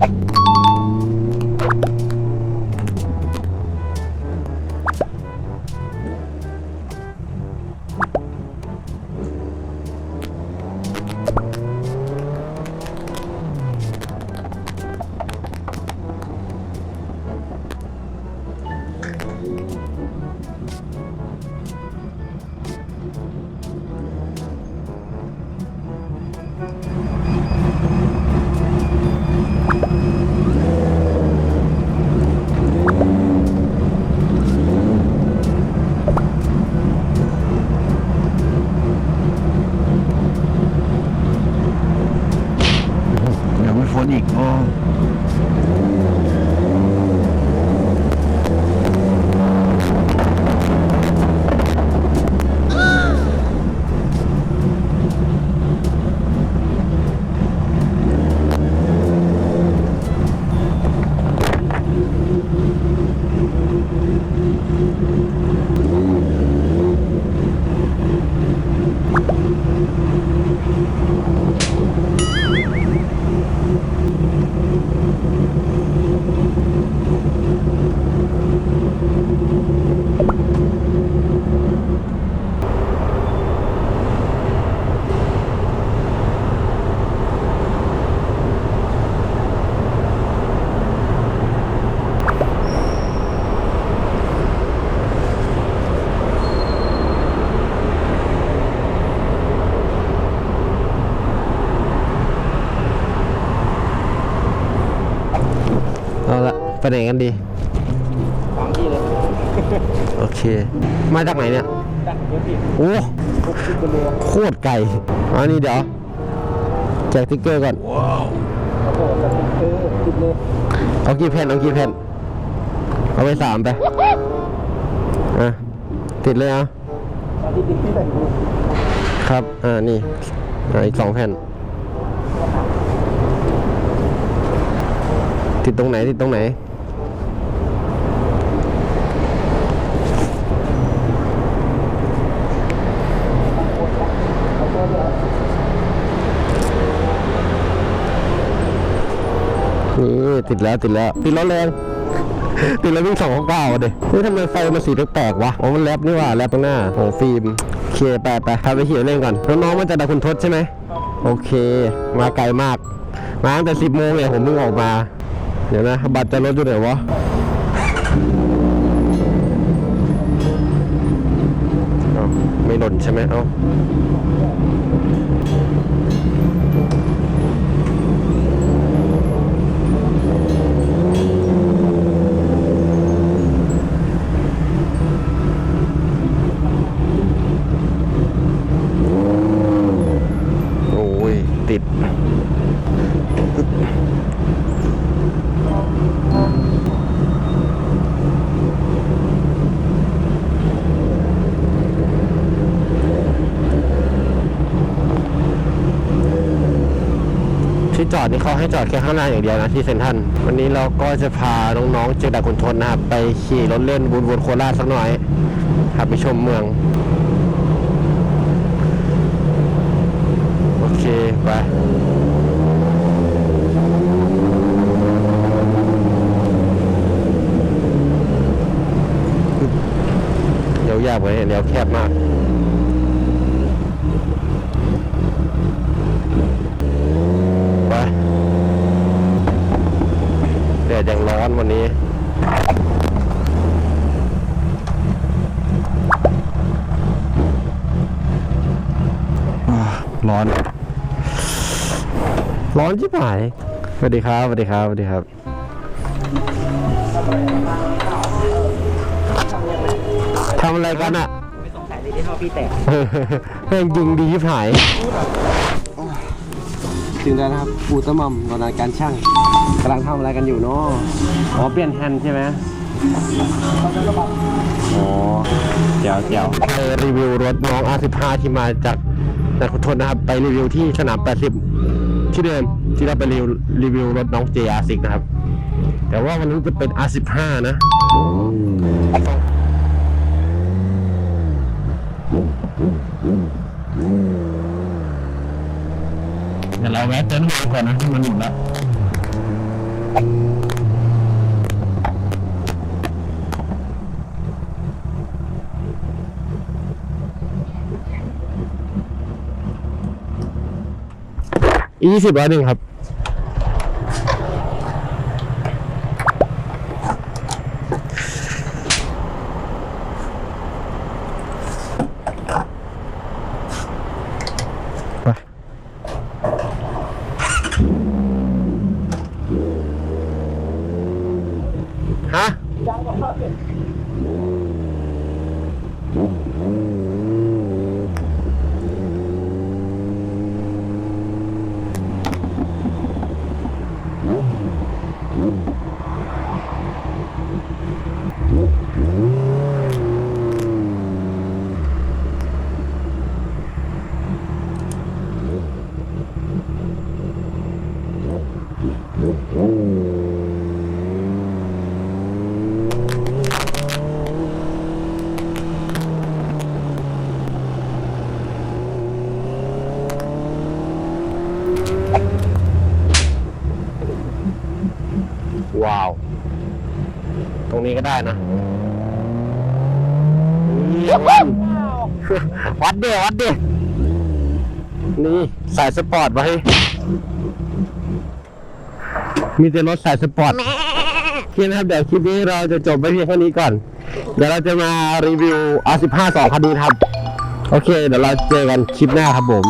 you ไปไหนกันดีสองที่เลยโอเค มาจากไหนเนี่ย ดักเยอะพี่โอ้หกสิบกิโลโคตรไกลอันนี้เดี๋ยวแจกติ๊กเกอร์ก่อนโอ้โหสติ๊กเกอร์ติดเลยเอากี่แผ่นเอากี่แผ่นเอาไปสามไปอะติดเลยอะตอนที่ดินที่แบ่งดูครับ อ่านี่อ่าอีกสองแผ่น ติดตรงไหนติดตรงไหน นี่ติดแล้วติดแล้วติดแล้วแรงติดแล้ววิ่งสองเก้าเด็นี่ทำไมไฟมันสีแปลกๆวะอ๋อมันแลบนี่ว่าแลบตรงหน้าโอ้ฟิล์มโอเคไปไปพาไปเขียวเล่นก่อนน้องๆมันจะดักคุณทศใช่ไหมโอเค มาไกลมาก มาตั้งแต่สิบโมงเนี่ยผมเพิ่งออกมา เดี๋ยวนะ บัตรจะลดอยู่ไหนวะไม่หล่นใช่ไหมเอ้า โอ้ย ติ ดที่จอดนี่เขาให้จอดแค่ข้างหน้าอย่างเดียวนะที่เซ็นทรัลวันนี้เราก็จะพาน้องๆเจอดักขุนทนนะครับไปขี่รถเล่นวนๆโคราชสักหน่อยครับไปชมเมือง โอ เค ไปเดี๋ยวยากไปเดี๋ยวแคบมากไปแดดยังร้อนวันนี้ร้อน ร้อนชิบหายสวัสดีครับสวัสดีครับสวัสดีครับ ทำอะไรกันอะ ไม่สงสัยเลยที่ท่อพี่แตกแม่งจริงดีชิบหาย ถึงแล้วนะครับปูตะมัมกำลังการช่างกำลังทำอะไรกันอยู่เนาะอ๋อเปลี่ยนแฮนด์ใช่ไหมอ๋อเจ๋วเจ๋วไปรีวิวรถน้อง R15 ที่มาจากนายคุณทนนะครับ ไปรีวิวที่สนาม 80 ที่เดิมที่เราไปรีวิวรีวิวรถน้อง JR6 นะครับ แต่ว่าวันนี้จะเป็น R15 นะเดี๋ยวเราแวะเติมน้ำมันก่อนนะที่มันหมดแล้ว ยี่สิบร้อยหนึ่งครับฮะ ว้าว ตรงนี้ก็ได้นะวัดเดียววัดเดียวนี่สายสปอร์ตไว้ มีแต่รถสายสปอร์ตโอเคนะครับ เดี๋ยวคลิปนี้เราจะจบไปเพียงเท่านี้ก่อน เดี๋ยวเราจะมารีวิว R15 2คันนี้ครับ โอเค เดี๋ยวเราเจอกันคลิปหน้าครับผม